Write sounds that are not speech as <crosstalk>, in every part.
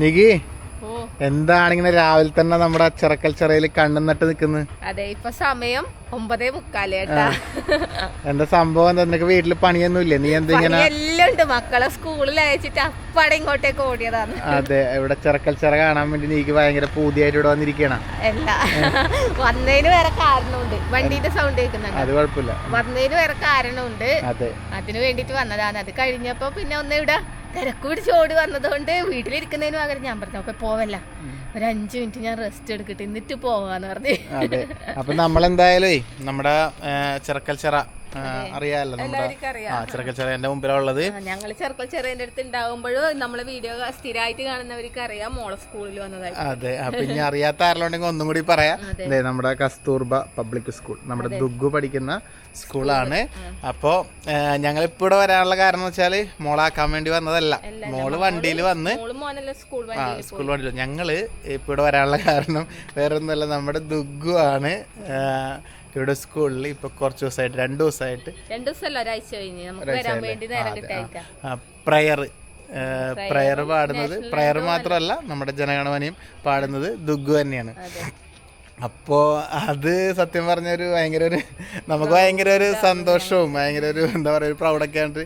നികി എന്താണ് ഇങ്ങനെ രാവിലെ തന്നെ നമ്മുടെ ചിറക്കൽ ചിറയിൽ കണ്ണുന്നിട്ട് നട്ട് നിക്കുന്നത് അതെ ഇപ്പൊ സമയം ഒമ്പതേ മുക്കാൽ കേട്ടാ എന്താ സംഭവം? എന്താ നിനക്ക് വീട്ടിൽ പണിയൊന്നുമില്ലേ? നീ എന്തിങ്ങനെ എല്ലാം ഉണ്ട് മക്കളെ സ്കൂളിൽ അയച്ചിട്ട് അപ്പാടെ ഇങ്ങോട്ടേക്ക് ഓടിയതാണ്. അതെ ഇവിടെ ചിറക്കൽ ചിറ കാണാൻ വേണ്ടി നീക്ക് ഭയങ്കര പൂതിയായിട്ട് ഇവിടെ വന്നിരിക്കണ? അല്ല വന്നതിന് വേറെ കാരണമുണ്ട്. വണ്ടിന്റെ സൗണ്ട് കേൾക്കുന്നുണ്ട്? അത് കുഴപ്പമില്ല. വന്നതിന് വേറെ കാരണമുണ്ട്. അതെ. അതിന് വേണ്ടിട്ട് വന്നതാണ്. അത് കഴിഞ്ഞപ്പോ പിന്നെ ഒന്ന് ഇവിടെ തിരക്ക് പിടിച്ച് ഓടി വന്നതുകൊണ്ട് വീട്ടിലിരിക്കുന്നതിന് പകരം ഞാൻ പറഞ്ഞു അപ്പൊ പോവല്ല. ഒരു അഞ്ചു മിനിറ്റ് ഞാൻ റെസ്റ്റ് എടുക്കട്ടെ. എന്നിട്ട് പോവാന്ന് പറഞ്ഞു. അപ്പൊ നമ്മളെന്തായാലും നമ്മുടെ ചിറക്കൽ ചിറ ഏ, അറിയാലോ നമ്മുടെ ആ ചിറക്കൽ ചെറിയന്റെ മുമ്പിലുള്ളത്. ഞങ്ങൾ ചെറുക്കൽ ചെറിയന്റെ അടുത്ത് ഉണ്ടാകുമ്പോഴും നമ്മളെ വീഡിയോ സ്ഥിരമായിട്ട് കാണുന്നവർക്ക് അറിയാം മോളെ സ്കൂളിൽ വന്നതായി അതെ അറിയാത്ത ആരെങ്കിലും ഒന്നും കൂടി പറയാം. നമ്മുടെ കസ്തൂർബ പബ്ലിക് സ്കൂൾ നമ്മുടെ ദുഗു പഠിക്കുന്ന സ്കൂളാണ്. അപ്പോ ഞങ്ങൾ ഇപ്പൊ ഇവിടെ വരാനുള്ള കാരണം വെച്ചാൽ വെച്ചാൽ മോളാക്കാൻ വേണ്ടി വന്നതല്ല. മോൾ വണ്ടിയിൽ വന്ന് സ്കൂൾ ആ സ്കൂൾ വണ്ടിയിൽ. ഞങ്ങൾ ഇപ്പൊ ഇവിടെ വരാനുള്ള കാരണം വേറെ ഒന്നുമല്ല നമ്മുടെ ദുഗു ആണ്. ഇവിടെ സ്കൂളിൽ ഇപ്പൊ കുറച്ച് ദിവസമായിട്ട് രണ്ടു ദിവസമായിട്ട് രണ്ടു ദിവസമല്ല ഒരാഴ്ച കഴിഞ്ഞ്. നമുക്ക് വരാൻ വേണ്ടി നേരം പ്രയർ പ്രയർ പാടുന്നത് പ്രയർ മാത്രമല്ല നമ്മുടെ ജനഗണമനയും പാടുന്നത് ദുഗു തന്നെയാണ്. അപ്പോ അത് സത്യം പറഞ്ഞൊരു ഭയങ്കര ഒരു നമുക്ക് ഭയങ്കര ഒരു സന്തോഷവും ഭയങ്കര ഒരു എന്താ പറയുക ഒരു പ്രൗഡൊക്കെ ആയിട്ട്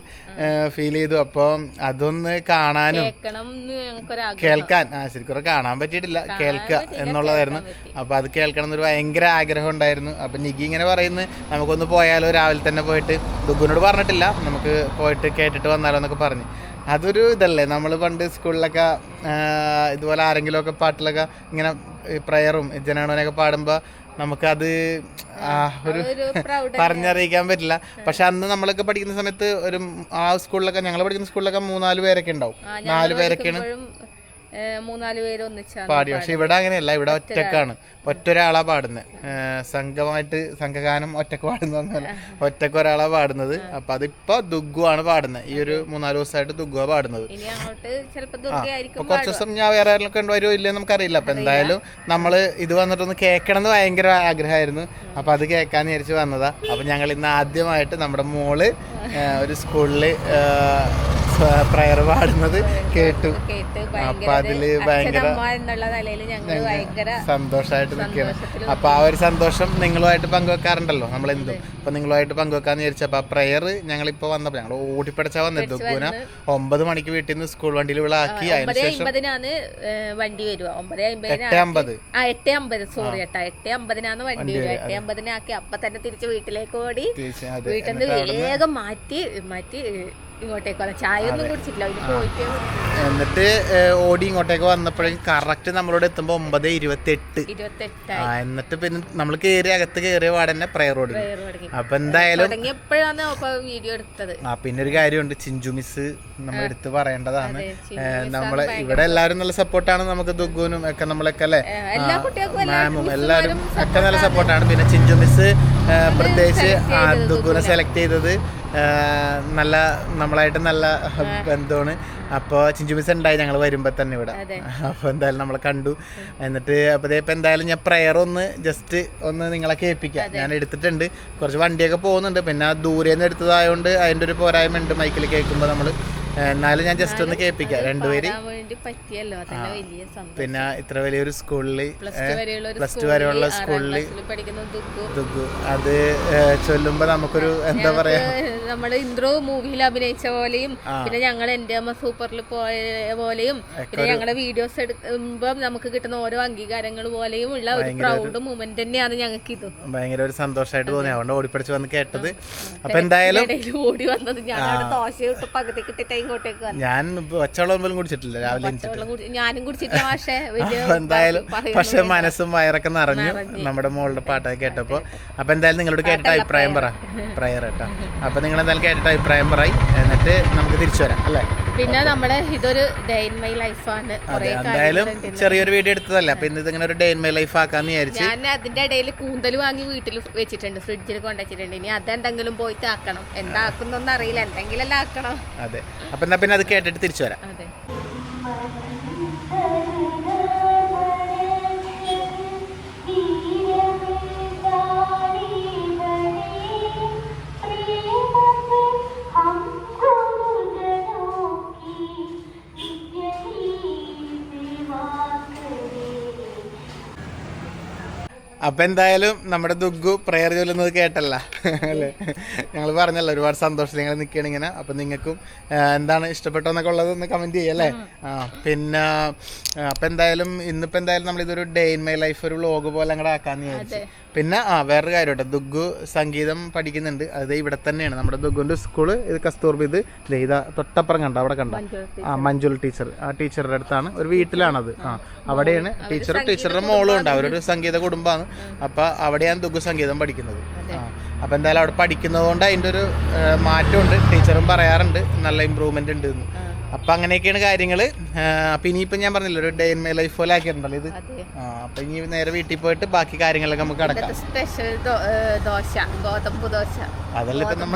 ഫീൽ ചെയ്തു. അപ്പോൾ അതൊന്ന് കാണാനും കേൾക്കാൻ ആ ശരിക്കും കാണാൻ പറ്റിയിട്ടില്ല. കേൾക്കുക എന്നുള്ളതായിരുന്നു. അപ്പോൾ അത് കേൾക്കണം എന്നൊരു ഭയങ്കര ആഗ്രഹം ഉണ്ടായിരുന്നു. അപ്പൊ നിഗി ഇങ്ങനെ പറയുന്നു നമുക്കൊന്ന് പോയാലോ രാവിലെ തന്നെ പോയിട്ട്? ദുഗുനോട് പറഞ്ഞിട്ടില്ല. നമുക്ക് പോയിട്ട് കേട്ടിട്ട് വന്നാലോ എന്നൊക്കെ പറഞ്ഞു. അതൊരു ഇതല്ലേ? നമ്മൾ പണ്ട് സ്കൂളിലൊക്കെ ഇതുപോലെ ആരെങ്കിലും ഒക്കെ പാട്ടിലൊക്കെ ഇങ്ങനെ പ്രയറും ജനഗണനയൊക്കെ പാടുമ്പോൾ നമുക്കത് ഒരു പറഞ്ഞറിയിക്കാൻ പറ്റില്ല. പക്ഷെ അന്ന് നമ്മളൊക്കെ പഠിക്കുന്ന സമയത്ത് ഒരു ആ സ്കൂളിലൊക്കെ ഞങ്ങൾ പഠിക്കുന്ന സ്കൂളിലൊക്കെ മൂന്നാൽ പേരൊക്കെ ഉണ്ടാവും. നാല് പേരൊക്കെയാണ്. മൂന്നാൽ പേര് ഒന്നിച്ചാണ് പാടി. പക്ഷെ ഇവിടെ അങ്ങനെയല്ല ഇവിടെ ഒറ്റക്കാണ്. ഒറ്റൊരാളാ പാടുന്നത് സംഘമായിട്ട് സംഘഗാനം ഒറ്റയ്ക്ക് പാടുന്ന ഒറ്റയ്ക്ക് ഒരാളാ പാടുന്നത്. അപ്പൊ അതിപ്പോ ദുഗു ആണ് പാടുന്നത് ഈ ഒരു മൂന്നാൽ ദിവസമായിട്ട് ദുഗു പാടുന്നത്. കുറച്ച് ദിവസം ഞാൻ വേറെ ആരെങ്കിലും കൊണ്ടുവരുമോ ഇല്ലെന്ന് നമുക്കറിയില്ല. അപ്പൊ എന്തായാലും നമ്മൾ ഇത് വന്നിട്ടൊന്ന് കേൾക്കണം എന്ന് ഭയങ്കര ആഗ്രഹമായിരുന്നു. അപ്പൊ അത് കേൾക്കാന്ന് വിചാരിച്ച് വന്നതാ. അപ്പൊ ഞങ്ങൾ ഇന്ന് ആദ്യമായിട്ട് നമ്മുടെ മോൾ ഒരു സ്കൂളിൽ പ്രയർ പാടുന്നത് കേട്ടു. അപ്പൊ അതിൽ ഭയങ്കര സന്തോഷമായിട്ട് നിൽക്കുകയാണ് അപ്പൊ ആ ഒരു സന്തോഷം നിങ്ങളുമായിട്ട് പങ്കുവെക്കാറുണ്ടല്ലോ നമ്മൾ എന്തും അപ്പൊ നിങ്ങളുമായിട്ട് പങ്കുവെക്കാന്ന് വിചാരിച്ചപ്പോ ആ പ്രയർ ഞങ്ങളിപ്പോ വന്നപ്പോ ഞങ്ങൾ ഓടിപ്പടച്ചാ വന്നത്. ദുഗുന ഒമ്പത് മണിക്ക് വീട്ടിൽ നിന്ന് സ്കൂൾ വണ്ടിയിൽ വിളാക്കി. ഒമ്പത് അതിനുശേഷം അമ്പതിനാണ് വണ്ടി വരിക. ഒമ്പത് എട്ട് അമ്പതിനാണ് അമ്പത്. ആ എട്ട് അമ്പത്. സോറി ഏട്ടാ എട്ട് അമ്പതിനാണ് വണ്ടി വരിക. എട്ട് അമ്പതിനാക്കി അപ്പൊ തന്നെ തിരിച്ച് വീട്ടിലേക്ക് ഓടി. വീട്ടിൽ നിന്ന് വേഗം മാറ്റി മാറ്റി ഇങ്ങോട്ടേക്ക് വന്നു. ചായ ഒന്നും കുടിച്ചിട്ടില്ല അതിന് പോയിട്ട് എന്നിട്ട് ഓടി ഇങ്ങോട്ടേക്ക് വന്നപ്പോഴേക്കും കറക്റ്റ് നമ്മളോട് എത്തുമ്പോ ഒമ്പത് ഇരുപത്തി എട്ട് ഇരുപത്തെട്ടായി. ആ എന്നിട്ട് പിന്നെ നമ്മൾ കേറി അകത്ത് കേറിയ പാടന്നെ പ്രയർ ഓടി തുടങ്ങി അപ്പൊ എന്തായാലും വീഡിയോ എടുത്തത്. ആ പിന്നെ ഒരു കാര്യമുണ്ട്. ചിഞ്ചു മിസ് നമ്മൾ എടുത്ത് പറയേണ്ടതാണ്. നമ്മളെ ഇവിടെ എല്ലാവരും നല്ല സപ്പോർട്ടാണ് നമുക്ക് ദുഗുനും ഒക്കെ നമ്മളൊക്കെ അല്ലേ? മാമും എല്ലാവരും ഒക്കെ നല്ല സപ്പോർട്ടാണ് പിന്നെ ചിഞ്ചു മിസ് പ്രത്യേകിച്ച് ആ ദുഗുനെ സെലക്ട് ചെയ്തത് നല്ല നമ്മളായിട്ട് നല്ല ബന്ധമാണ്. അപ്പോൾ ചിഞ്ചു മിസ് ഉണ്ടായി ഞങ്ങൾ വരുമ്പോൾ തന്നെ ഇവിടെ. അപ്പോൾ എന്തായാലും നമ്മളെ കണ്ടു. എന്നിട്ട് അപ്പോൾ ഇപ്പം എന്തായാലും ഞാൻ പ്രയർ ഒന്ന് ജസ്റ്റ് ഒന്ന് നിങ്ങളെ കേൾപ്പിക്കാം. ഞാൻ എടുത്തിട്ടുണ്ട്. കുറച്ച് വണ്ടിയൊക്കെ പോകുന്നുണ്ട്. പിന്നെ ദൂരെ നിന്ന് എടുത്തതായതുകൊണ്ട് അതിന്റെ ഒരു പോരായ്മ ഉണ്ട് മൈക്കിൽ കേൾക്കുമ്പോൾ നമ്മൾ എന്നാലും ഞാൻ ജസ്റ്റ് ഒന്ന് കേൾപ്പിക്കാം. രണ്ടുപേര്. പിന്നെ ഇത്ര വലിയൊരു സ്കൂളിൽ പ്ലസ് ടു വരെയുള്ള സ്കൂളിൽ ദുഗു അത് ചൊല്ലുമ്പോ നമുക്കൊരു എന്താ പറയാ? നമ്മൾ ഇന്ദ്രോ മൂവിയിൽ അഭിനയിച്ച പോലെയും പിന്നെ ഞങ്ങൾ എന്റെ അമ്മ സൂപ്പറിൽ പോയ പോലെയും പിന്നെ ഞങ്ങളുടെ വീഡിയോസ് എടുക്കുമ്പോൾ നമുക്ക് കിട്ടുന്ന ഓരോ അംഗീകാരങ്ങൾ പോലെയും ഉള്ള ഒരു പ്രൗഡ് മൂമെന്റ് തന്നെയാണ് ഞങ്ങൾക്ക് ഇത് ഭയങ്കര ഒരു സന്തോഷമായിട്ട് തോന്നി. അതുകൊണ്ട് ഓടിപ്പിടിച്ച് വന്ന് കേട്ടത്. അപ്പൊ എന്തായാലും ഓടി വന്നത്. ഞാൻ ദോശ ഇട്ട് പകുതി കിട്ടിട്ട് ഇങ്ങോട്ടേക്ക് ഞാൻ പച്ചവെള്ളം പോലും കുടിച്ചിട്ടില്ല. രാവിലെ എണീച്ചിട്ട് വെള്ളം കുടി- ഞാനും കുടിച്ചിട്ടില്ല പക്ഷേ വലിയ അപ്പൊ എന്തായാലും പറയുന്നു പക്ഷെ മനസ്സും വയറൊക്കെ നിറഞ്ഞു. നമ്മുടെ മോളുടെ പാട്ടൊക്കെ കേട്ടപ്പോ. അപ്പൊ എന്തായാലും നിങ്ങളോട് കേട്ട അഭിപ്രായം പറ. പ്രയർ കേട്ടോ. അപ്പൊ നിങ്ങൾ എന്തായാലും കേട്ടിട്ട് അഭിപ്രായം പറയും എന്നിട്ട് നമുക്ക് തിരിച്ചു വരാം അല്ലേ? പിന്നെ നമ്മുടെ ഇതൊരു ഡേ ഇൻ മൈ ലൈഫാണ് എന്തായാലും ചെറിയൊരു വീഡിയോ എടുത്തതല്ല? അപ്പൊ ഇന്ന് ഇതിങ്ങനെ ഒരു ഡേ ഇൻ മൈ ലൈഫ് ആക്കാന്ന് വിചാരിച്ചു. ഞാൻ അതിന്റെ ഇടയിൽ കൂന്തൽ വാങ്ങി വീട്ടിൽ വെച്ചിട്ടുണ്ട് ഫ്രിഡ്ജിൽ കൊണ്ടുവച്ചിട്ടുണ്ട് ഇനി അതെന്തെങ്കിലും പോയിട്ട് ആക്കണം. എന്താക്കുന്നൊന്നും അറിയില്ല. എന്തെങ്കിലും ആക്കണം. അതെ. അപ്പൊ എന്നാ പിന്നെ അത് കേട്ടിട്ട് തിരിച്ചു വരാം. അതെ. അപ്പൊ എന്തായാലും നമ്മുടെ ദുഗ്ഗു പ്രയർ ചൊല്ലുന്നത് കേട്ടല്ല. അല്ലേ? ഞങ്ങൾ പറഞ്ഞല്ലോ ഒരുപാട് സന്തോഷം നിങ്ങൾ നിൽക്കുകയാണ് ഇങ്ങനെ. അപ്പൊ നിങ്ങൾക്കും എന്താണ് ഇഷ്ടപ്പെട്ടോ എന്നൊക്കെ ഉള്ളത് ഒന്ന് കമന്റ് ചെയ്യല്ലേ ആ പിന്നെ അപ്പൊ എന്തായാലും ഇന്നിപ്പോ എന്തായാലും നമ്മളിതൊരു ഡേ ഇൻ മൈ ലൈഫ് ഒരു വ്ലോഗ് പോലെ അങ്ങോട്ട് ആക്കാന്ന് വിചാരിച്ചു. പിന്നെ ആ വേറൊരു കാര്യം കേട്ടോ ദുഗ്ഗു സംഗീതം പഠിക്കുന്നുണ്ട്. അത് ഇവിടെ തന്നെയാണ്. നമ്മുടെ ദുഗുന്റെ സ്കൂൾ ഇത് കസ്തൂർബി ഇത് ഇതാ തൊട്ടപ്പുറം കണ്ട? അവിടെ കണ്ട? ആ മഞ്ജുൾ ടീച്ചർ. ആ ടീച്ചറുടെ അടുത്താണ്. ഒരു വീട്ടിലാണത്. ആ അവിടെയാണ്. ടീച്ചറും ടീച്ചറുടെ മോളും ഉണ്ട്. അവരൊരു സംഗീത കുടുംബമാണ്. അപ്പൊ അവിടെയാണ് ദുഗു സംഗീതം പഠിക്കുന്നത്. ആ അപ്പൊ എന്തായാലും അവിടെ പഠിക്കുന്നതുകൊണ്ട് കൊണ്ട് അതിന്റെ ഒരു മാറ്റമുണ്ട്. ടീച്ചറും പറയാറുണ്ട്. നല്ല ഇമ്പ്രൂവ്മെന്റ് ഉണ്ട് എന്ന് അപ്പൊ അങ്ങനെയൊക്കെയാണ് കാര്യങ്ങൾ. ആ, അപ്പൊ ഇനിയിപ്പോ ഞാൻ പറഞ്ഞില്ല ഒരു ഡേ ഇൻ മൈ ലൈഫ് പോലെ ആക്കിയിട്ടുണ്ടല്ലോ ഇത്. ആ അപ്പൊ ഇനി നേരെ വീട്ടിൽ പോയിട്ട് ബാക്കി കാര്യങ്ങളൊക്കെ നമുക്ക് അടക്കാം സ്പെഷ്യൽ ദോശ ഗോതമ്പ് ദോശ. അതല്ല ഇപ്പൊ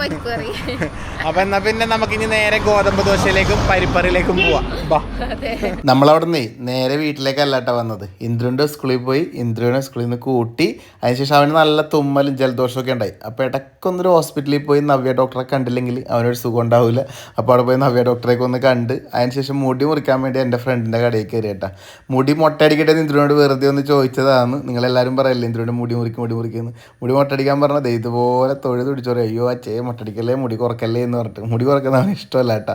പരിപ്പ് <laughs> അപ്പൊ എന്നാ പിന്നെ നമുക്ക് ഇനി നേരെ ഗോതമ്പ് ദോശയിലേക്കും പരിപ്പറിയിലേക്കും പോവാം. ബാ. അതെ. നമ്മളവിടെ നേരെ വീട്ടിലേക്കല്ലാട്ട വന്നത്. ഇന്ദ്രുന്റെ സ്കൂളിൽ പോയി ഇന്ദ്രുവിനെ സ്കൂളിൽ നിന്ന് കൂട്ടി അതിനുശേഷം അവന് നല്ല തുമ്മലും ജലദോഷവും ഒക്കെ ഉണ്ടായി. അപ്പോൾ ഇടയ്ക്കൊന്നൊരു ഹോസ്പിറ്റലിൽ പോയി നവ്യ ഡോക്ടറെ കണ്ടില്ലെങ്കിൽ അവനൊരു സുഖം ഉണ്ടാവില്ല അപ്പോൾ അവിടെ പോയി നവ്യ ഡോക്ടറെയൊക്കെ ഒന്ന് കണ്ട് അതിനുശേഷം മുടി മുറിക്കാൻ വേണ്ടി എന്റെ ഫ്രണ്ടിന്റെ കടയിൽ കയറി കേട്ടാ മുടി മൊട്ടയടിക്കട്ടെ ഇന്ദ്രനോട് വെറുതെ ഒന്ന് ചോദിച്ചതാണ്. നിങ്ങളെല്ലാവരും പറയല്ലേ ഇന്ദ്രനോട് മുടി മുറിക്കും മുടി മുറിക്കുന്നു മുടി മൊട്ടടിക്കാൻ പറഞ്ഞത് ഇതുപോലെ തൊഴുത് പിടിച്ചോ അയ്യോ അച്ഛേ മുട്ടടിക്കല്ലേ മുടി കുറക്കല്ലേ എന്ന് പറഞ്ഞിട്ട്. മുടി കുറക്കുന്നതാണ് ഇഷ്ടമല്ല കേട്ടാ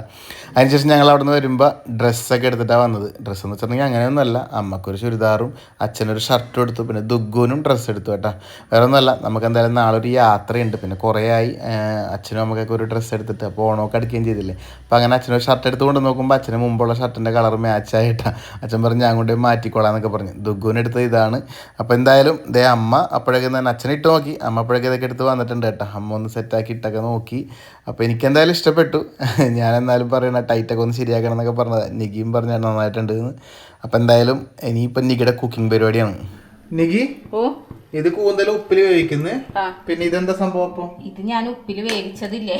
അതിനുശേഷം ഞങ്ങൾ അവിടെ നിന്ന് വരുമ്പോൾ ഡ്രസ്സൊക്കെ എടുത്തിട്ടാണ് വന്നത്. ഡ്രസ്സ് എന്ന് വെച്ചിട്ടുണ്ടെങ്കിൽ അങ്ങനെയൊന്നുമല്ല. അമ്മക്കൊരു ചുരിദാറും അച്ഛനൊരു ഷർട്ടും എടുത്തു. പിന്നെ ദുഗ്ഗുനും ഡ്രസ്സ് എടുത്തു കേട്ടാ. വേറെ ഒന്നുമല്ല നമുക്ക് എന്തായാലും നാളെ ഒരു യാത്രയുണ്ട്. പിന്നെ കുറേ ആയി അച്ഛനും അമ്മക്കൊക്കെ ഒരു ഡ്രസ്സ് എടുത്തിട്ട് അപ്പോൾ ഓണമൊക്കെ അടിക്കുകയും ചെയ്തില്ലേ. അപ്പോൾ അങ്ങനെ അച്ഛനൊരു ഷർട്ട് എടുത്ത് കൊണ്ട് നോക്കുമ്പോൾ അച്ഛന് മുമ്പുള്ള ഷർട്ടിന്റെ കളർ മാച്ച് ആയിട്ടാണ് അച്ഛൻ പറഞ്ഞ് ഞാൻ കൊണ്ട് മാറ്റിക്കോളാം എന്നൊക്കെ പറഞ്ഞു. ദുഗുവിന് എടുത്തത് ഇതാണ്. അപ്പോൾ എന്തായാലും ദേ അമ്മ അപ്പോഴേക്കും തന്നെ അച്ഛനെ ഇട്ട് നോക്കി. അമ്മ അപ്പോഴേക്കും ഇതൊക്കെ എടുത്ത് വന്നിട്ടുണ്ട് കേട്ടോ. അമ്മ ഒന്ന് സെറ്റാക്കി ഇട്ടൊക്കെ നോക്കി. അപ്പോൾ എനിക്ക് എന്തായാലും ഇഷ്ടപ്പെട്ടു. <laughs> ഞാൻ എന്നാലും പറയണ ടൈറ്റൊക്കെ ഒന്ന് ശരിയാക്കണം എന്നൊക്കെ പറഞ്ഞത്. നികിയും പറഞ്ഞാൽ നന്നായിട്ടുണ്ട് അപ്പോൾ എന്തായാലും ഇനിയിപ്പോൾ നികിയുടെ കുക്കിംഗ് പരിപാടിയാണ്. നികി ഓ. ഇത് കൂന്തൽ ഉപ്പിൽ വേവിക്കുന്നു. പിന്നെ ഇതെന്താ സംഭവം അപ്പൊ ഇത് ഞാൻ ഉപ്പിൽ വേവിച്ചതില്ലേ?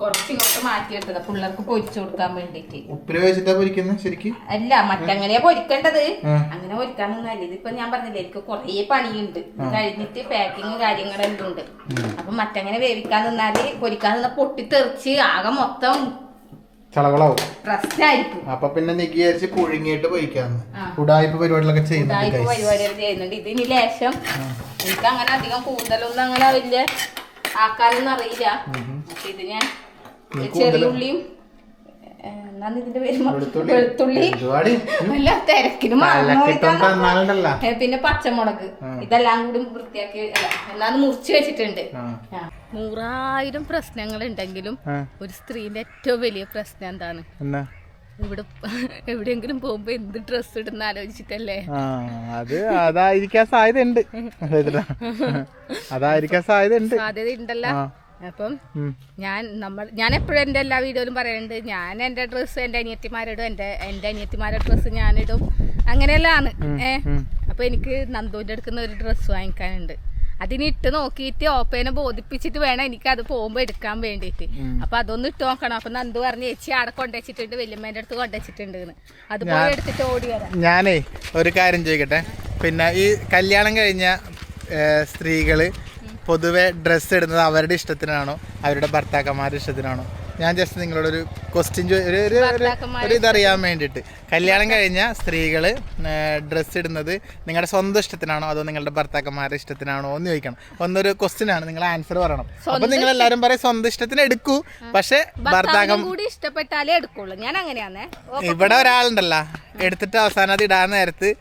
കുറച്ച് ഇങ്ങോട്ട് വെച്ചത് പിള്ളേർക്ക് പൊരിച്ചു കൊടുക്കാൻ വേണ്ടിട്ട് ഉപ്പിൽ വേവിച്ചിട്ടാ പൊരിക്കുന്നത് ശരിക്കും? അല്ല മറ്റങ്ങനെയാ പൊരിക്കേണ്ടത്. അങ്ങനെ പൊരിക്കാൻ നിന്നല്ല ഇതിപ്പോ ഞാൻ പറഞ്ഞില്ലേ എനിക്ക് കൊറേ പണിയുണ്ട്. കഴിഞ്ഞിട്ട് പാക്കിങ് കാര്യങ്ങളെല്ലാം ഉണ്ട്. അപ്പൊ മറ്റങ്ങനെ വേവിക്കാൻ നിന്നാൽ പൊരിക്കാൻ നിന്ന പൊട്ടിത്തെറിച്ച് ആകെ മൊത്തം ചളകളാവും അപ്പൊ പിന്നെ നിക്കി പുഴുങ്ങിയിട്ട് പോയിക്കാന്ന്. ഉടായ്പ പരിപാടികളൊക്കെ ചെയ്യുന്നുണ്ട്. പരിപാടികൾ ചെയ്യുന്നുണ്ട് ഇതിന് ലേശം എനിക്ക് അങ്ങനെ അധികം കൂടുതലൊന്നും അങ്ങനെ വലിയ ആക്കാനൊന്നും അറിയില്ല ഇത് ഞാൻ ചെറിയ ഉള്ളിയും എന്നാന്ന് ഇതിന്റെ പേര് മറന്നു. വെളുത്തുള്ളി. വെളുത്തുള്ളി എന്തുവാടി? വല്ല തിരക്കിന് മറന്നു തലക്കിട്ടോണ്ട് പോയിട്ടാണ്. തന്നാലുണ്ടല്ല ഏ, പിന്നെ പച്ചമുളക് ഇതെല്ലാം കൂടി വൃത്തിയാക്കി എന്നാന്ന് മുറിച്ച് വെച്ചിട്ടുണ്ട്. നൂറായിരം പ്രശ്നങ്ങൾ ഉണ്ടെങ്കിലും ഒരു സ്ത്രീന്റെ ഏറ്റവും വലിയ പ്രശ്നം എന്താണ്? ഇവിടെ <laughs> എവിടെയെങ്കിലും പോകുമ്പോ എന്ത് ഡ്രസ് ഇടുന്ന ആലോചിച്ചിട്ടല്ലേ? അത് അതായിരിക്കാൻ സാധ്യതയുണ്ട്. അതായിരിക്കാൻ സാധ്യതയുണ്ട്. സാധ്യത ഉണ്ടല്ലോ അപ്പം ഞാൻ നമ്മൾ ഞാൻ എപ്പോഴും എന്റെ എല്ലാ വീഡിയോയിലും പറയുന്നുണ്ട് ഞാൻ എന്റെ ഡ്രസ്സ് എന്റെ അനിയത്തിമാരിടും എന്റെ എന്റെ അനിയത്തിമാരുടെ ഡ്രസ്സ് ഞാനിടും. അങ്ങനെയെല്ലാം ഏഹ് അപ്പൊ എനിക്ക് നന്ദുവിന്റെ അടുക്കുന്ന ഒരു ഡ്രസ്സ് വാങ്ങിക്കാനുണ്ട്. അതിന് ഇട്ട് നോക്കിയിട്ട് ഓപ്പേനെ ബോധിപ്പിച്ചിട്ട് വേണം എനിക്ക് അത് പോകുമ്പോ എടുക്കാൻ വേണ്ടിട്ട് അപ്പൊ അതൊന്ന് ഇട്ട് നോക്കണം. അപ്പൊ നന്ദു പറഞ്ഞു ചേച്ചി ആടെ കൊണ്ടുവച്ചിട്ടുണ്ട് വല്യമ്മേന്റെ അടുത്ത് കൊണ്ടുവച്ചിട്ടുണ്ട് എന്ന് അത് പോയി എടുത്തിട്ട് ഓടി വരാം. ഞാനേ ഒരു കാര്യം ചോദിക്കട്ടെ? പിന്നെ ഈ കല്യാണം കഴിഞ്ഞ സ്ത്രീകൾ പൊതുവെ ഡ്രസ്സ് ഇടുന്നത് അവരുടെ ഇഷ്ടത്തിനാണോ? അവരുടെ ഭർത്താക്കന്മാരുടെ ഇഷ്ടത്തിനാണോ? ഞാൻ ജസ്റ്റ് നിങ്ങളോടൊരു ക്വസ്റ്റ്യൻ ഒരു ഒരു- ഇതറിയാൻ വേണ്ടിയിട്ട്. കല്യാണം കഴിഞ്ഞ സ്ത്രീകൾ ഡ്രസ്സ് ഇടുന്നത് നിങ്ങളുടെ സ്വന്തം ഇഷ്ടത്തിനാണോ അതോ നിങ്ങളുടെ ഭർത്താക്കന്മാരുടെ ഇഷ്ടത്തിനാണോ എന്ന് ചോദിക്കണം. ഒന്നൊരു ക്വസ്റ്റ്യൻ ആണ് നിങ്ങൾ ആൻസർ പറയണം. അപ്പൊ നിങ്ങൾ എല്ലാവരും പറയും സ്വന്തം ഇഷ്ടത്തിന് എടുക്കൂ പക്ഷെ ഭർത്താക്കം കൂടി ഇഷ്ടപ്പെട്ടാലേ എടുക്കുള്ളൂ. ഞാൻ അങ്ങനെയാണ് ഇവിടെ ഒരാളുണ്ടല്ലോ എടുത്തിട്ട് അവസാനം അത് ഇടാൻ നേരത്ത്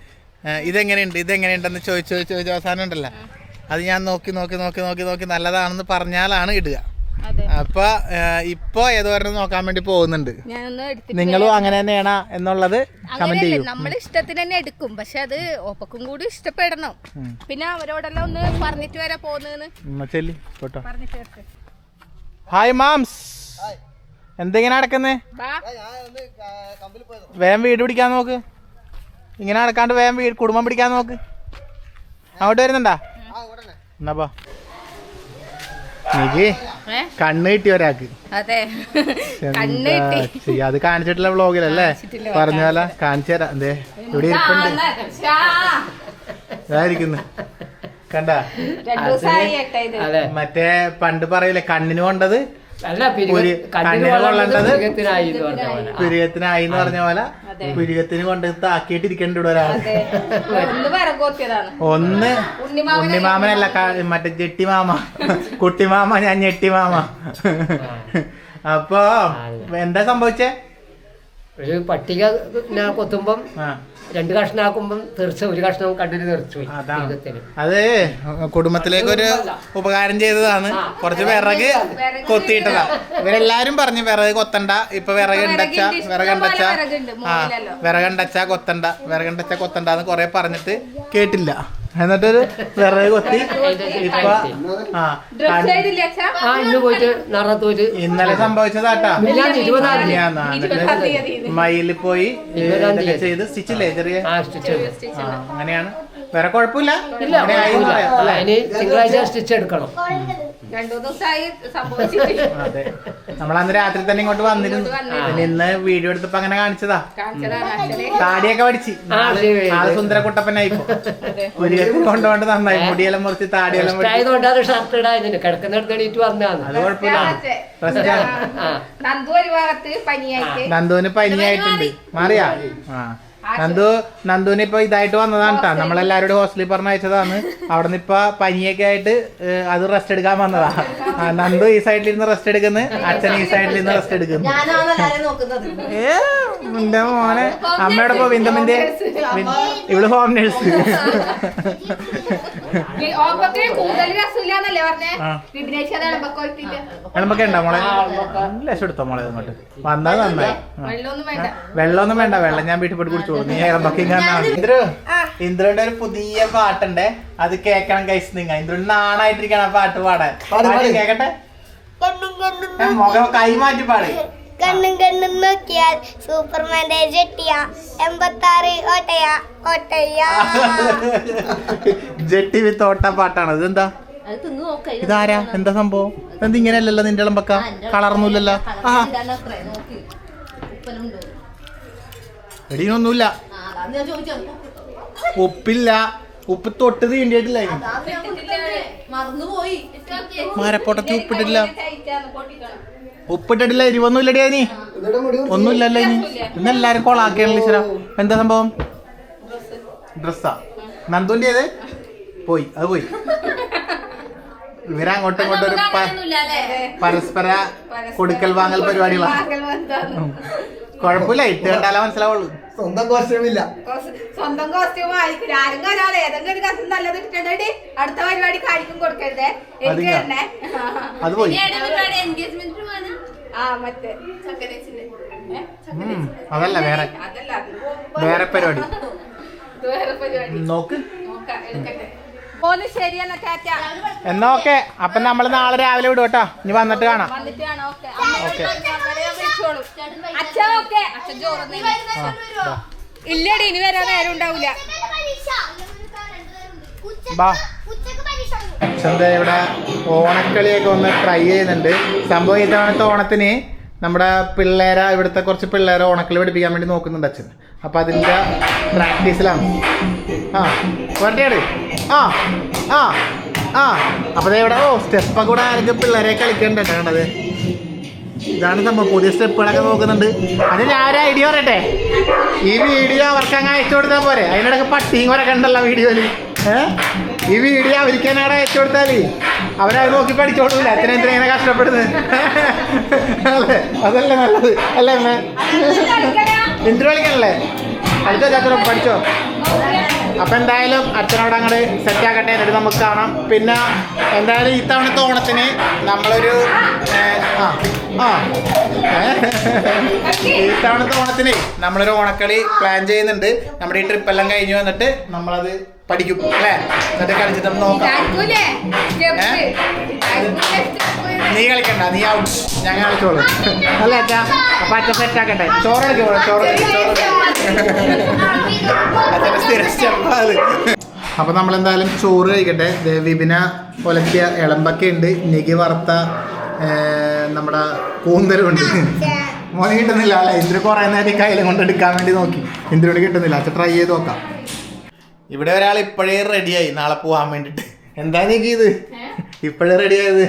ഇതെങ്ങനെയുണ്ട് ഇതെങ്ങനെയുണ്ടെന്ന് ചോദിച്ചു ചോദിച്ചു ചോദിച്ചു അവസാനം ഉണ്ടല്ലോ. അത് ഞാൻ നോക്കി നോക്കി നോക്കി നോക്കി നോക്കി നല്ലതാണെന്ന് പറഞ്ഞാലാണ് ഇടുക. അപ്പൊ ഇപ്പൊ ഏത് ഏതോരെണ്ണം നോക്കാൻ വേണ്ടി പോകുന്നുണ്ട്? നിങ്ങളും അങ്ങനെ തന്നെയാണ് എന്നുള്ളത് കമന്റ് ചെയ്യും. നമ്മൾ ഇഷ്ടത്തിന് തന്നെ എടുക്കും. പക്ഷെ അത് ഒപ്പക്കും കൂടി ഇഷ്ടപ്പെടണം. പിന്നെ അവരോടെല്ലാം ഒന്ന് പറഞ്ഞിട്ട് വരാ പോകുന്നത് ഹായ് മാംസ് എന്തെങ്ങനെ നടക്കുന്നേ? വേം വീട് പിടിക്കാൻ നോക്ക്. ഇങ്ങനെ നടക്കാണ്ട് വേം വീട് കുടുംബം പിടിക്കാൻ നോക്ക്. അങ്ങോട്ട് വരുന്നുണ്ടാ? എന്നാ നിക്ക് ഏ? കണ്ണ് കിട്ടി ഒരാൾക്ക്. അതെ. കണ്ണ് എന്താ കിട്ടി. ചെയ്യാ? അത് കാണിച്ചിട്ടുള്ള വ്ളോഗിലല്ലേ? കാണിച്ചിട്ടില്ല, പറഞ്ഞ പോലെ കാണിച്ചു തരാം. എന്തേ? ഇവിടെ ഇരിപ്പുണ്ട്. ഇതായിരിക്കുന്നു. കണ്ട? മറ്റേ പണ്ട് പറയില്ലേ കണ്ണിന് കൊണ്ടത് അല്ല. പുരികത്തിനായി. എന്ന് പറഞ്ഞ പോലെ പുരികത്തിന് കൊണ്ട് താക്കിയിട്ടിരിക്കണ്ട ഇവിടെ ഒരാൾ ഒന്ന് ഉണ്ണിമാമനല്ല മറ്റേ ജെട്ടിമാമ. കുട്ടിമാമ ഞാൻ ഞെട്ടിമാമ. അപ്പൊ എന്താ സംഭവിച്ചേ? ഒരു പട്ടിക ഞാൻ കൊത്തുമ്പം ആ. രണ്ട് കഷ്ണാക്കുമ്പം തീർച്ച ഒരു കഷ്ണം കണ്ണിന് തീർച്ചു പോയി. അത് കുടുംബത്തിലേക്ക് ഒരു ഉപകാരം ചെയ്തതാണ്. കുറച്ച് വിറക് കൊത്തിയിട്ടതാ. ഇവരെല്ലാരും പറഞ്ഞു വിറക് കൊത്തണ്ട ഇപ്പൊ വിറക് ഉണ്ടച്ച വിറക് ഉണ്ടച്ച ആ വിറക് ഉണ്ടച്ച കൊത്തണ്ട വിറകുണ്ടച്ച കൊത്തണ്ടെന്ന് കൊറേ പറഞ്ഞിട്ട് കേട്ടില്ല. എന്നിട്ടൊരു വിറക് കൊത്തി <laughs> ഇപ്പൊ ആ ഇന്ന് പോയിട്ട് ഇന്നലെ സംഭവിച്ചതാട്ടാ. മിനിഞ്ഞാന്ന് ഇരുപതാം തീയതി. മിനിഞ്ഞാന്നാ. എന്നിട്ട് മയിലിൽ പോയി ഇതൊക്കെ. ചെയ്ത് സ്റ്റിച്ചില്ലേ ചെറിയ? ആ സ്റ്റിച്ച് ആ, അങ്ങനെയാണ്. വേറെ കുഴപ്പമില്ല. ഇല്ല തിങ്കളാഴ്ച സ്റ്റിച്ച് എടുക്കണം രണ്ടു ദിവസമായി സംഭവിച്ചിട്ട് അതെ. നമ്മൾ അന്ന് രാത്രി തന്നെ ഇങ്ങോട്ട് വന്നിരുന്നു. പിന്നെ ഇന്ന് വീഡിയോ എടുത്തപ്പോ അങ്ങനെ കാണിച്ചതാ. കാണിച്ചതാണ് അച്ഛനെ താടിയൊക്കെ പഠിച്ച് ആ, സുന്ദര ആൾ സുന്ദരക്കുട്ടപ്പനായിപ്പോ. ഒരു കൊണ്ടുപോണ്ട് നന്നായി. മുടിയെല്ലാം മുറിച്ച് താടിയെല്ലാം മുറിച്ച് ആയതുകൊണ്ട് അത് ഷർട്ട് ഇടായിരുന്നു കിടക്കുന്നിടത്ത് എണീറ്റ് വന്നതാണ് അത് കുഴപ്പമില്ല. മറ്റേ, Rest ആണ്. നന്ദു ഒരു ഭാഗത്ത് പനിയായിട്ട്. നന്ദുവിന് പനിയായിട്ടുണ്ട്. മാറിയാ? ആ. നന്ദു നന്ദുവിന് ഇപ്പൊ ഇതായിട്ട് വന്നതാണ് കേട്ടോ നമ്മളെല്ലാരോടും ഹോസ്റ്റലിൽ പറഞ്ഞയച്ചതാണ് അവിടെ നിന്ന് ഇപ്പൊ പനിയൊക്കെ ആയിട്ട് അത് റെസ്റ്റ് എടുക്കാൻ വന്നതാ. നന്ദു ഈ സൈഡിൽ നിന്ന് റെസ്റ്റ് എടുക്കുന്നു. അച്ഛൻ ഈ സൈഡിൽ നിന്ന് റെസ്റ്റ് എടുക്കുന്നു ഏ നിന്റെ മോനെ. അമ്മയുടെ ഇപ്പൊ വിന്തമിന്റെ ഇവൾ ഹോം നേഴ്സ് എളുപ്പൊക്കെ ഉണ്ടോ മോളെ? ലക്ഷം എടുത്തോ മോളെ ഇങ്ങോട്ട്? വന്നത് നന്നായി. വെള്ളമൊന്നും വേണ്ട. വെള്ളം ഞാൻ വീട്ടിൽ പോയിട്ട് കുടിച്ചോളൂ നീ ഇളമ്പൊക്കെ ഇന്ദ്രു ഇന്ദ്രുവിന്റെ ഒരു പുതിയ പാട്ടുണ്ട്. അത് കേക്കണം കൈസ് നിങ്ങ ഇന്ദ്രു നാണായിട്ടിരിക്കണം ആ പാട്ട് പാടാൻ. പാടി കേക്കട്ടെ? മുഖം കൈമാറ്റി പാട്. കണ്ണും കണ്ണും നോക്കിയാൽ സൂപ്പർമാന്റെ ജെട്ടിയ. എൺപത്താറ് ഓട്ടയ ഓട്ടയ. ജെട്ടി വിത്ത് ഓട്ട പാട്ടാണ്. ഇതെന്താ? അത് തിന്ന് നോക്കാം ഇതാരാ? എന്താ സംഭവം? എന്താ ഇങ്ങനെയല്ലല്ലോ നിന്റെ ഇളമ്പക്ക? കളർന്നൂല്ലല്ലോ. ആ. എടീനൊന്നുമില്ല ഉപ്പില്ല. ഉപ്പ് തൊട്ട് തീണ്ടിയിട്ടില്ല മരപ്പൊട്ടത്തി ഉപ്പിട്ടില്ല. ഉപ്പിട്ടിട്ടില്ല. ഉപ്പിട്ടിട്ടില്ല എരിവൊന്നും ഇല്ലടി അതിന്. ഒന്നുമില്ലല്ലോ ഇനി. ഇന്ന് എല്ലാരും കൊളാക്കിയാണല്ലോ ഈശ്വര. എന്താ സംഭവം? ഡ്രസ്സാ. നന്ദുന്റെ ഏത്? പോയി. അത് പോയി. ഇവരങ്ങോട്ടും ഇങ്ങോട്ടും ഒരു പരസ്പര കൊടുക്കൽ വാങ്ങൽ പരിപാടികളാണ്. കുഴപ്പമില്ല ഇട്ട് കണ്ടാലേ മനസ്സിലാവുള്ളൂ. സ്വന്തം കോസ്റ്റ്യൂമില്ല സ്വന്തം കോസ്റ്റ്യൂം ആരും ഏതെങ്കിലും ഒരു കസം നല്ലത് അടുത്ത പരിപാടി കാണിക്കും കൊടുക്കരുതേ. എനിക്ക്. തന്നെ. അത് പോയി. ആ മറ്റേ. അതല്ല വേറെ. വേറെ പരിപാടി. ഇത് വേറെ പരിപാടി. നോക്ക്. എന്നാ ഓക്കെ. അപ്പൊ നമ്മൾ നാളെ രാവിലെ വിടും കേട്ടോ. ഇനി വന്നിട്ട് കാണാം. വന്നിട്ട് കാണാം ഓക്കെ. ഓക്കെ അച്ഛ ഓക്കെ അച്ഛൻ ചോറ് ഇല്ലടി ഇനി വരാൻ നേരം ഉണ്ടാവില്ല ഇവിടെ ഓണക്കളിയൊക്കെ ഒന്ന് ട്രൈ ചെയ്യുന്നുണ്ട്. സംഭവം ഇത്തവണത്തെ ഓണത്തിന് നമ്മുടെ പിള്ളേരെ ഇവിടുത്തെ കുറച്ച് പിള്ളേരെ ഓണക്കളി പഠിപ്പിക്കാൻ വേണ്ടി നോക്കുന്നുണ്ട് അച്ഛൻ. അപ്പൊ അതിന്റെ പ്രാക്ടീസിലാണ്. ആ വരട്ടെയാണ് ആ ആ ആ. അപ്പൊ ദേ ഇവിടെ ഓ സ്റ്റെപ്പൊക്കെ കൂടെ ആരെങ്കിലും പിള്ളേരെ കളിക്കണ്ടേ കണ്ടത്? ഇതാണ് സംഭവം. പുതിയ സ്റ്റെപ്പുകളൊക്കെ നോക്കുന്നുണ്ട്. അത് ഞാൻ ഒരു ഐഡിയ പറയട്ടെ? ഈ വീഡിയോ അവർക്ക് അങ്ങ് അയച്ചു കൊടുത്താൽ പോരെ. അതിനിടയ്ക്ക് പട്ടിയും കൂടെ കണ്ടല്ലോ വീഡിയോയിൽ ഏഹ് ഈ വീഡിയോ അവർക്ക് തന്നെ അവിടെ അയച്ചു കൊടുത്താൽ അവരത് നോക്കി പഠിച്ചോളൂല. അച്ഛനെ എന്തിനാ ഇങ്ങനെ കഷ്ടപ്പെടുന്നത്. അല്ലേ? അതല്ലേ നല്ലത്. അല്ലേ അമ്മേ? എന്തിനു കളിക്കണല്ലേ? അടുത്ത ചാച്ചോ പഠിച്ചോ? അപ്പൊ എന്തായാലും അച്ഛനോട് അങ്ങോട്ട് സെറ്റ് ആക്കട്ടെ എന്നിട്ട് നമുക്ക് കാണാം. പിന്നെ എന്തായാലും ഇത്തവണത്തെ തവണത്തെ ഓണത്തിന് നമ്മളൊരു ആ ആ. ഇത്തവണത്തെ ഓണത്തിന് നമ്മളൊരു ഓണക്കളി പ്ലാൻ ചെയ്യുന്നുണ്ട്. നമ്മുടെ ഈ ട്രിപ്പ് എല്ലാം കഴിഞ്ഞു വന്നിട്ട് നമ്മളത് പഠിക്കും അല്ലേ? എന്നിട്ട് കളിച്ചിട്ട് നമുക്ക് നോക്കാം. നീ കളിക്കണ്ട നീ ഔട്ട് ഞങ്ങൾ കളിച്ചോളൂ. അല്ലേ അച്ഛാ? അപ്പൊ അച്ഛൻ സെറ്റ് ആക്കട്ടെ ചോറ് കളിക്കോ ചോറ് അച്ഛന്റെ സ്ഥിരം നമ്മൾ എന്തായാലും ചോറ് കഴിക്കട്ടെ. വിപിന ഒലക്കിയ ഇളമ്പൊക്കെ ഉണ്ട്. നെഗി വറുത്ത നമ്മുടെ കൂന്തലുണ്ട് മോനെ കിട്ടുന്നില്ല അല്ലേ? ഇന്ദ്ര കുറേ നേരം കയ്യിലും കൊണ്ട് എടുക്കാൻ വേണ്ടി നോക്കി. ഇന്ദ്രയോട് കിട്ടുന്നില്ല. അച്ഛൻ ട്രൈ ചെയ്ത് നോക്കാം. ഇവിടെ ഒരാൾ ഇപ്പോഴേ റെഡിയായി നാളെ പോവാൻ വേണ്ടിട്ട്. എന്താ നീക്കി ഇത്? ഇപ്പോഴേ റെഡിയായത്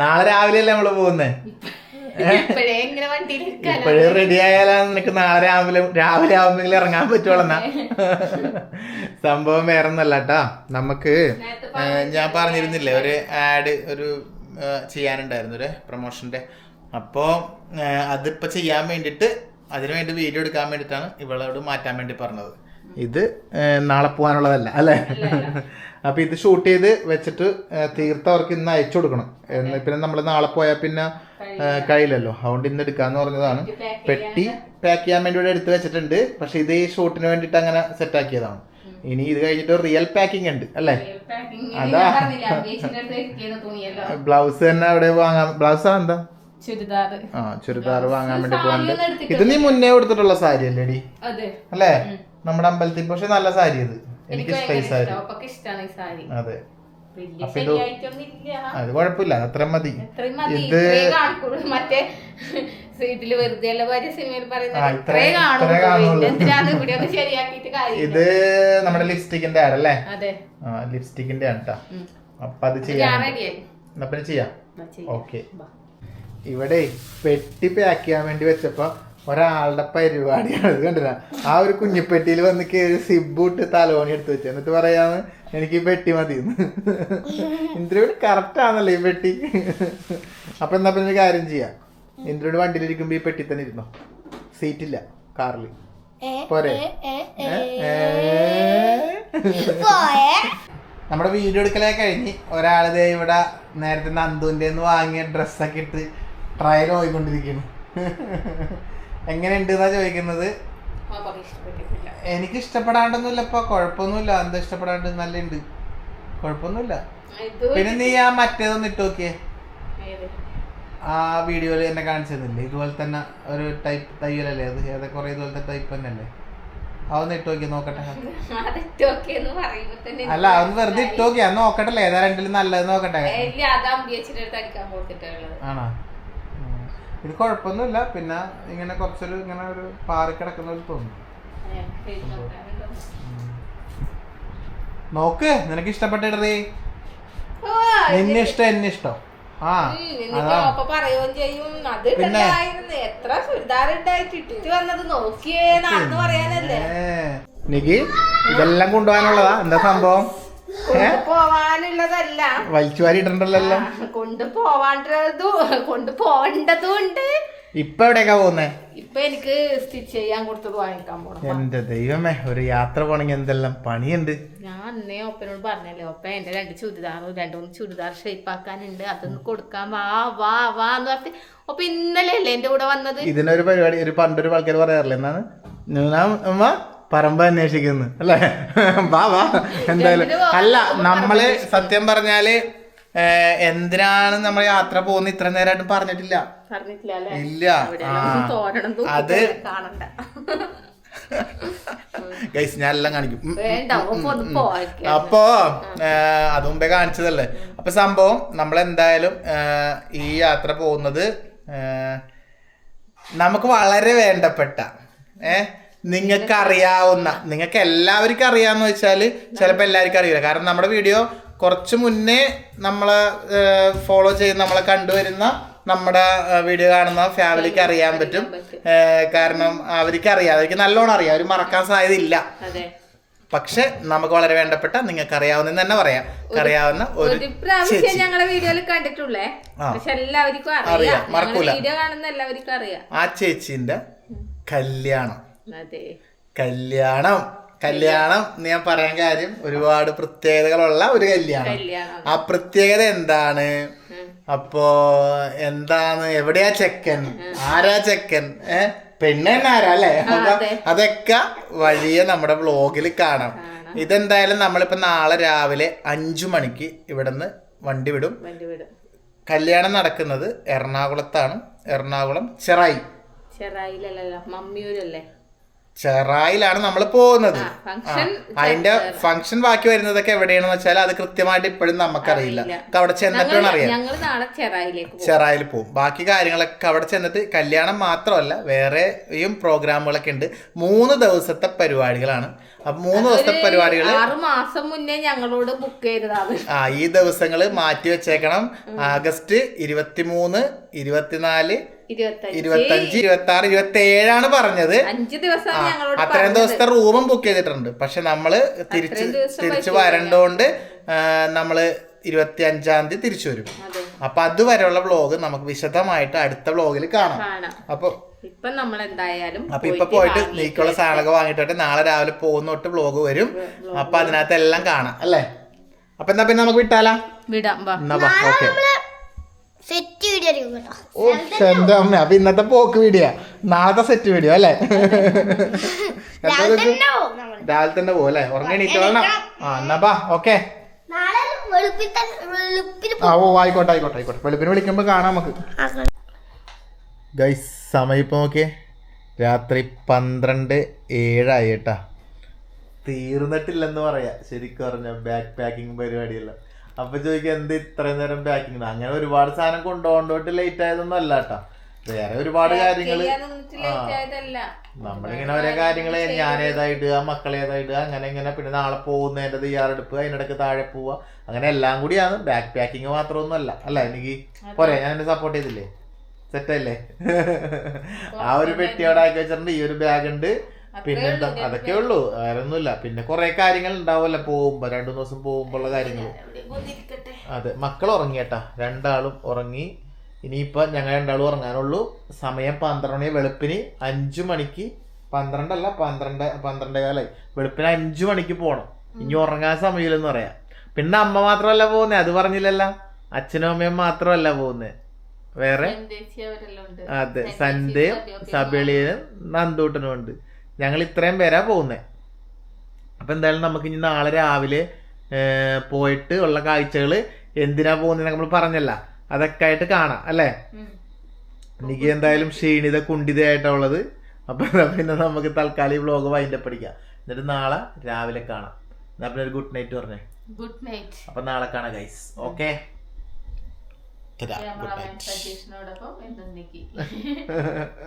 നാളെ രാവിലെ അല്ലേ നമ്മൾ പോകുന്നേ? ഇപ്പഴേ റെഡി ആയാലാണ് നിനക്ക് നാളെ രാവിലെ രാവിലെ ആവുമ്പെങ്കിൽ ഇറങ്ങാൻ പറ്റുള്ളന്നാ സംഭവം വേറെ ഒന്നല്ല കേട്ടാ നമുക്ക് ഞാൻ പറഞ്ഞിരുന്നില്ലേ ഒരു ആഡ് ഒരു ചെയ്യാനുണ്ടായിരുന്നു ഒരു പ്രൊമോഷന്റെ അപ്പോ അതിപ്പോ ചെയ്യാൻ വേണ്ടിട്ട് അതിനു വേണ്ടി വീഡിയോ എടുക്കാൻ വേണ്ടിട്ടാണ് ഇവളോട് മാറ്റാൻ വേണ്ടി പറഞ്ഞത്. ഇത് നാളെ പോകാനുള്ളതല്ല അല്ലേ? അപ്പൊ ഇത് ഷൂട്ട് ചെയ്ത് വെച്ചിട്ട് തീർത്തവർക്ക് ഇന്ന് അയച്ചു കൊടുക്കണം. എന്ന് പിന്നെ നമ്മൾ നാളെ പോയാൽ പിന്നെ കഴിയില്ലല്ലോ. അതുകൊണ്ട് ഇന്ന് എടുക്കാന്ന് പറഞ്ഞതാണ്. പെട്ടി പാക്ക് ചെയ്യാൻ വേണ്ടി ഇവിടെ എടുത്ത് വെച്ചിട്ടുണ്ട്. പക്ഷെ ഇത് ഈ ഷൂട്ടിന് വേണ്ടിട്ട് അങ്ങനെ സെറ്റ് ആക്കിയതാണ്. ഇനി ഇത് കഴിഞ്ഞിട്ട് റിയൽ പാക്കിംഗ് ഉണ്ട് അല്ലേ? അതാ. ബ്ലൗസ് തന്നെ അവിടെ വാങ്ങാൻ ബ്ലൗസ് എന്താ? ചുരിദാർ ആ ചുരിദാർ വാങ്ങാൻ വേണ്ടി പോകാണ്ട് ഇത് നീ മുന്നേ കൊടുത്തിട്ടുള്ള സാരി അല്ലേടി അല്ലേ? നമ്മുടെ അമ്പലത്തിൽ. പക്ഷെ നല്ല സാരി ഇത് എനിക്ക് ഇഷ്ടമായി സാരി. അതെ. അപ്പൊ ഇത് അത് കുഴപ്പമില്ല. അത്ര മതി. ഇത് മറ്റേ വെറുതെ ഇത് നമ്മുടെ ലിപ്സ്റ്റിക്കിന്റെ ആഡല്ലേ അതെ. ആ ലിപ്സ്റ്റിക്കിന്റെ ആണ് കേട്ടാ. അപ്പൊ അത് ചെയ്യാം. റെഡിയായി എന്നാ പിന്നെ ചെയ്യാം. ഓക്കെ. ഇവിടെ പെട്ടി പാക്ക് ചെയ്യാൻ വേണ്ടി വെച്ചപ്പോ ഒരാളുടെ പരിപാടിയാണ്. ഇത് കണ്ടില്ല? ആ ഒരു കുഞ്ഞിപ്പെട്ടിയിൽ വന്ന് കയറി സിബൂട്ട് തലോണി എടുത്തു വെച്ചു. എന്നിട്ട് പറയാന്ന് എനിക്ക് ഈ പെട്ടി മതി ഇന്ദ്രയോട് കറക്റ്റ് ആണല്ലോ ഈ പെട്ടി. അപ്പൊ എന്നാ പിന്നെ ഒരു കാര്യം ചെയ്യാം. ഇന്ദ്രയോട് വണ്ടിയിലിരിക്കുമ്പോ ഈ പെട്ടി തന്നെ ഇരുന്നോ? സീറ്റില്ല കാറിൽ പോരെ. നമ്മുടെ വീഡിയോ എടുക്കലേ കഴിഞ്ഞ് ഒരാളിത് ഇവിടെ നേരത്തെ നന്ദുവിന്റെ വാങ്ങിയ ഡ്രസ്സൊക്കെ ഇട്ട് ട്രയൽ പോയിക്കൊണ്ടിരിക്കുന്നു എങ്ങനെയുണ്ട് എന്നാ ചോദിക്കുന്നത് എനിക്ക് ഇഷ്ടപ്പെടാണ്ടൊന്നുമില്ല ഇപ്പൊ കുഴപ്പമൊന്നുമില്ല എന്താ ഇഷ്ടപ്പെടാണ്ട് നല്ല ഉണ്ട് കുഴപ്പമൊന്നുമില്ല പിന്നെ നീ ആ മറ്റേതൊന്ന് ഇട്ട് നോക്കിയേ? ആ വീഡിയോയിൽ എന്നെ കാണിച്ചതല്ലേ ഇതുപോലെ തന്നെ ഒരു ടൈപ്പ് തയ്യലല്ലേ അത്? ഏതൊക്കെ കുറെ ഇതുപോലത്തെ ടൈപ്പ് തന്നെയല്ലേ? അതൊന്ന് ഇട്ട് നോക്കി നോക്കട്ടെ. തന്നെ അല്ല അതൊന്ന് വെറുതെ ഇട്ട് നോക്കിയാ. നോക്കട്ടല്ലേ ഏതാ രണ്ടിലും നല്ലത് നോക്കട്ടെ. ആണോ. ഇത് കുഴപ്പമൊന്നുമില്ല പിന്നെ ഇങ്ങനെ കുറച്ചൊരു ഇങ്ങനെ ഒരു പാറി കിടക്കുന്ന ഒരു തോന്നി. നോക്ക് നിനക്ക് ഇഷ്ടപ്പെട്ടിടേ നിന്നെ ഇഷ്ടം എന്നെ ഇഷ്ടം. ആ പറയുകയും ചെയ്യും. അത് എത്ര ചുരിദാർ ഉണ്ടായിട്ട് ഇട്ടിട്ട് വന്നത് നോക്കിയേ നടന്ന് പറയാനല്ലേ? ഏ. നിക്ക് ഇതെല്ലാം കൊണ്ടുപോകാനുള്ളതാ. എന്താ സംഭവം? പോവാനുള്ളതല്ല വലിച്ചു വാരി ഇടണ്ടല്ലോ കൊണ്ട് പോവാണ്ടതും കൊണ്ട് പോവേണ്ടതും ഉണ്ട് ഇപ്പൊ എവിടേക്കാ പോകുന്നേ? ഇപ്പൊ എനിക്ക് സ്റ്റിച്ച് ചെയ്യാൻ കൊടുത്തത് വാങ്ങിക്കാൻ പോണം. എന്റെ ദൈവമേ ഒരു യാത്ര പോണെങ്കിൽ എന്തെല്ലാം പണിയുണ്ട്? ഞാൻ അന്നേ ഒപ്പനോട് പറഞ്ഞല്ലേ ഒപ്പ എന്റെ രണ്ട് ചുരിദാറും രണ്ട് മൂന്ന് ചുരിദാർ ഷേപ്പ് ആക്കാനുണ്ട് അതൊന്ന് കൊടുക്കാൻ വാ വാ വാ എന്ന് പറഞ്ഞിട്ട് ഒപ്പ ഇന്നലെ അല്ലേ എന്റെ കൂടെ വന്നത്? ഇതിനൊരു പരിപാടി ഒരു പണ്ടൊരു ആൾക്കാർ പറയാറില്ല എന്നാണ്? പറമ്പ് അന്വേഷിക്കുന്നു. അല്ലേ? വാ വാ. എന്തായാലും അല്ല നമ്മൾ സത്യം പറഞ്ഞാൽ ഏഹ്, എന്തിനാണ് നമ്മൾ യാത്ര പോകുന്ന ഇത്ര നേരമായിട്ടും പറഞ്ഞിട്ടില്ല? ഇല്ല. അത് ഗൈസ് ഞാൻ എല്ലാം കാണിക്കും. അപ്പോ ഏഹ്, അത് മുമ്പേ കാണിച്ചതല്ലേ? അപ്പൊ സംഭവം നമ്മൾ എന്തായാലും ഈ യാത്ര പോകുന്നത് നമുക്ക് വളരെ വേണ്ടപ്പെട്ട ഏ നിങ്ങൾക്ക് അറിയാവുന്ന നിങ്ങൾക്ക് എല്ലാവർക്കും അറിയാന്ന് വെച്ചാൽ ചിലപ്പോൾ എല്ലാവർക്കും അറിയില്ല. കാരണം നമ്മുടെ വീഡിയോ കുറച്ച് മുന്നേ നമ്മളെ ഫോളോ ചെയ്യുന്ന നമ്മളെ കണ്ടുവരുന്ന നമ്മുടെ വീഡിയോ കാണുന്ന ഫാമിലിക്ക് അറിയാൻ പറ്റും. കാരണം അവർക്ക് അറിയാം അവർക്ക് നല്ലോണം അറിയാം. അവർ മറക്കാൻ സാധ്യതയില്ല. പക്ഷെ നമുക്ക് വളരെ വേണ്ടപ്പെട്ട നിങ്ങൾക്ക് അറിയാവുന്ന തന്നെ പറയാം. അറിയാവുന്ന ഒരു ഒരു പ്രാവശ്യം ഞങ്ങളെ വീഡിയോയിൽ കണ്ടിട്ടുള്ളേ. പക്ഷെ എല്ലാവർക്കും അറിയാം, മറക്കൂല. വീഡിയോ കാണുന്ന എല്ലാവർക്കും അറിയാം. ആ ചേച്ചിന്റെ കല്യാണം. കല്യാണം. കല്യാണം എന്ന് ഞാൻ പറയാൻ കാര്യം ഒരുപാട് പ്രത്യേകതകളുള്ള ഒരു കല്യാണം. ആ പ്രത്യേകത എന്താണ്? അപ്പോ എന്താണ്? എവിടെയാ ചെക്കൻ? ആരാ ചെക്കൻ? ഏ? പെണ്ണ് തന്നെ ആരാ അല്ലേ? അപ്പൊ അതെ. അതൊക്കെ വഴിയെ നമ്മുടെ വ്ലോഗിൽ കാണാം. ഇതെന്തായാലും നമ്മളിപ്പോ നാളെ രാവിലെ അഞ്ചു മണിക്ക് ഇവിടുന്ന് വണ്ടി വിടും. വണ്ടി വീട്. കല്യാണം നടക്കുന്നത് എറണാകുളത്താണ്. എറണാകുളം ചെറായി. ചെറായിലല്ലല്ലോ മമ്മിയൂരല്ലേ? ചെറായിലാണ് നമ്മൾ പോകുന്നത്. അതിന്റെ ഫംഗ്ഷൻ ബാക്കി വരുന്നതൊക്കെ എവിടെയാണെന്ന് വെച്ചാൽ അത് കൃത്യമായിട്ട് ഇപ്പോഴും നമുക്കറിയില്ല. നമുക്ക് അവിടെ ചെന്നിട്ട് വേണം അറിയാം ചെറായിൽ പോകും. ബാക്കി കാര്യങ്ങളൊക്കെ അവിടെ ചെന്നിട്ട് കല്യാണം മാത്രമല്ല വേറെയും പ്രോഗ്രാമുകളൊക്കെ ഉണ്ട്. മൂന്ന് ദിവസത്തെ പരിപാടികളാണ്. അപ്പൊ മൂന്ന് ദിവസത്തെ പരിപാടികൾ മാസം മുന്നേ ഞങ്ങളോട് ബുക്ക് ചെയ്തതാണ്. ആ ഈ ദിവസങ്ങൾ മാറ്റി വെച്ചേക്കണം. ആഗസ്റ്റ് ഇരുപത്തിമൂന്ന് ഇരുപത്തിനാല് ഇരുപത്തഞ്ച്. ഇരുപത്തി ആറ് ഇരുപത്തി ഏഴാണ് പറഞ്ഞത്. അഞ്ച് ദിവസം അത്രയും ദിവസത്തെ റൂമും ബുക്ക് ചെയ്തിട്ടുണ്ട്. പക്ഷെ നമ്മൾ തിരിച്ച് തിരിച്ചു വരണ്ടോണ്ട് നമ്മൾ ഇരുപത്തി അഞ്ചാം തീയതി തിരിച്ചു വരും. അതെ. അപ്പൊ അതുവരെയുള്ള വ്ലോഗ് നമുക്ക് വിശദമായിട്ട് അടുത്ത വ്ലോഗിൽ കാണാം. അപ്പൊ ഇപ്പൊ നമ്മൾ എന്തായാലും അപ്പൊ ഇപ്പൊ പോയിട്ട് നീക്കുള്ള സാധനമൊക്കെ വാങ്ങിയിട്ട് നാളെ രാവിലെ പോകുന്ന തൊട്ട് വ്ലോഗ് വരും അപ്പൊ അതിനകത്ത് എല്ലാം കാണാം അല്ലേ? അപ്പൊ എന്നാ പിന്നെ നമുക്ക് വിട്ടാലാ? വിടാം ഓക്കെ സെറ്റ് വീഡിയോ ആയിരിക്കും കേട്ടോ ഓ എന്റെ അമ്മ അപ്പൊ ഇന്നത്തെ പോക്ക് വീഡിയോ. നാളത്തെ സെറ്റ് വീഡിയോ അല്ലേ? രാവിലെ? തന്നെ. പോകും അല്ലേ? ഉറങ്ങി വേണം ആ എന്നാ ബാ ഓക്കെ. ആ ഓ ആയിക്കോട്ടെ ആയിക്കോട്ടെ ആയിക്കോട്ടെ. വെളുപ്പിന് വിളിക്കുമ്പോ കാണാം നമുക്ക്. ഗൈസ് സമയം ഇപ്പൊ നോക്കിയേ. രാത്രി പന്ത്രണ്ട് ഏഴായി കേട്ടാ. തീർന്നിട്ടില്ലെന്ന് പറയാ. ശരിക്കും പറഞ്ഞ ബാക്ക് പാക്കിംഗ് പരിപാടിയല്ല. അപ്പൊ ചോദിക്കുക എന്ത് ഇത്രയും നേരം പാക്കിങ് അങ്ങനെ ഒരുപാട് സാധനം കൊണ്ടുപോകണ്ടോട്ട് ലേറ്റ് ആയതൊന്നും അല്ല കേട്ടോ. വേറെ ഒരുപാട് കാര്യങ്ങൾ ആയതല്ല. നമ്മളിങ്ങനെ ഓരോ കാര്യങ്ങൾ ഞാൻ ഏതായിടുക മക്കൾ ഏതായിടുക അങ്ങനെ ഇങ്ങനെ പിന്നെ നാളെ പോകുന്നതിന്റെ തയ്യാറെടുപ്പ് അതിനിടക്ക് താഴെ പോവുക അങ്ങനെ എല്ലാം കൂടിയാണ് ബാക്ക് പാക്കിങ് മാത്രമൊന്നും അല്ല. അല്ല എനിക്ക് പോരെ ഞാൻ എന്നെ സപ്പോർട്ട് ചെയ്തില്ലേ? സെറ്റല്ലേ ആ ഒരു പെട്ടിയോടെ ആക്കി വെച്ചിട്ടുണ്ട്. ഈ ഒരു ബാഗ് ഉണ്ട്. പിന്നെന്താ അതൊക്കെ ഉള്ളൂ. വേറെ ഒന്നുമില്ല പിന്നെ കുറെ കാര്യങ്ങൾ ഉണ്ടാവുമല്ലോ. പോകുമ്പോ രണ്ടു ദിവസം പോകുമ്പോഴുള്ള കാര്യങ്ങൾ അതെ മക്കൾ ഉറങ്ങിയേട്ടാ. രണ്ടാളും ഉറങ്ങി. ഇനിയിപ്പോ ഞങ്ങൾ രണ്ടാളും ഉറങ്ങാനുള്ളൂ. സമയം പന്ത്രണ്ട് മണി വെളുപ്പിന് അഞ്ചു മണിക്ക് പന്ത്രണ്ടല്ല പന്ത്രണ്ട് പന്ത്രണ്ട് കാലായി വെളുപ്പിന് അഞ്ചു മണിക്ക് പോകണം ഇനി ഉറങ്ങാൻ സമയമില്ലെന്ന് പറയാം. പിന്നെ അമ്മ മാത്രമല്ല പോകുന്നേ? അത് പറഞ്ഞില്ലല്ല. അച്ഛനും അമ്മയും മാത്രമല്ല പോകുന്നേ? വേറെ? അതെ സന്ധ്യയും സബളിയും നന്ദൂട്ടനും ഉണ്ട്. ഞങ്ങൾ ഇത്രയും പേരാ പോകുന്നേ. അപ്പൊ എന്തായാലും നമുക്ക് ഇനി നാളെ രാവിലെ പോയിട്ട് ഉള്ള കാഴ്ചകൾ എന്തിനാ പോകുന്നത് നമ്മൾ പറഞ്ഞല്ല. അതൊക്കെ ആയിട്ട് കാണാം അല്ലേ. എനിക്ക് എന്തായാലും ക്ഷീണിത കുണ്ടിതയായിട്ടുള്ളത് അപ്പൊ പിന്നെ നമുക്ക് തൽക്കാലം ഈ വ്ലോഗ് വൈൻഡപ്പ് പഠിക്കാം എന്നിട്ട് നാളെ രാവിലെ കാണാം. എന്നാ പിന്നെ ഒരു ഗുഡ് നൈറ്റ് പറഞ്ഞേ. ഗുഡ് നൈറ്റ് അപ്പൊ നാളെ കാണാം ഗൈസ് ഓക്കെ ഗുഡ് നൈറ്റ്